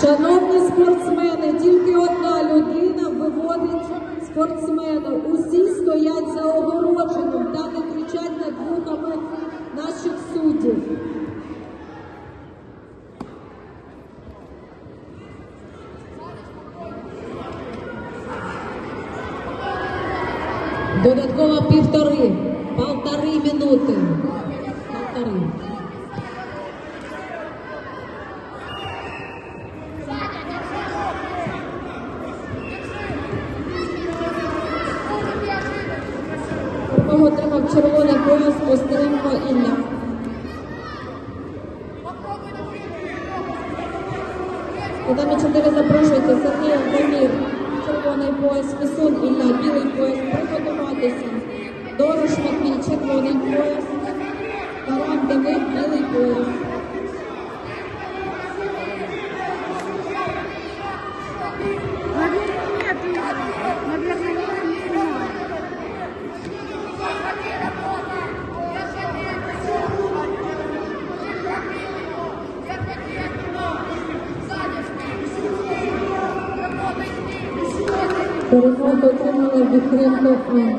Шановні спортсмени, тільки одна людина виводить спортсмена. Усі стоять за огородженням та не кричать над вухами наших суддів. Додатково півтори, полтори минути. Полтори. Кого отримав червоний пояс Остеренко Ілля. Куди 4 запрошується Сергій Дамір, червоний пояс, Фесун Ілля, білий пояс, приготуватися. Дорош Матвій, червоний пояс, Таран Демид, білий пояс. Переход отримали Віхренко Анна.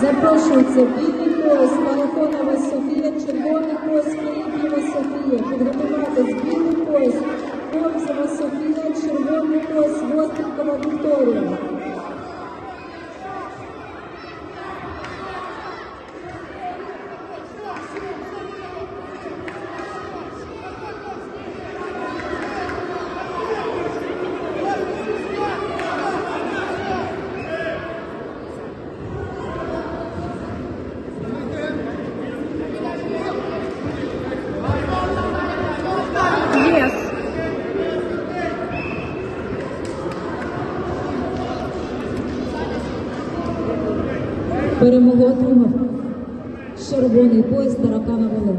Запрошується білий пояс Марафонова Софія, червоний пояс Філіпєва Софія. Підготуватись білий пояс Кобзева Софія, червоний пояс Вострикова Вікторія. Перемогу отримав червоний пояс Таракана Володя.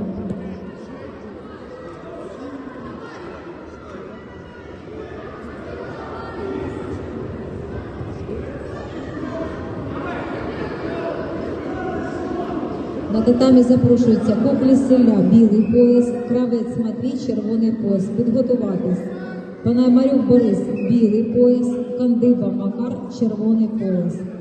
На татамі запрошується Коклі Селя, білий пояс, Кравець Матвій, червоний пояс. Підготуватись. Пономарюк Борис, білий пояс, Кандиба Макар, червоний пояс.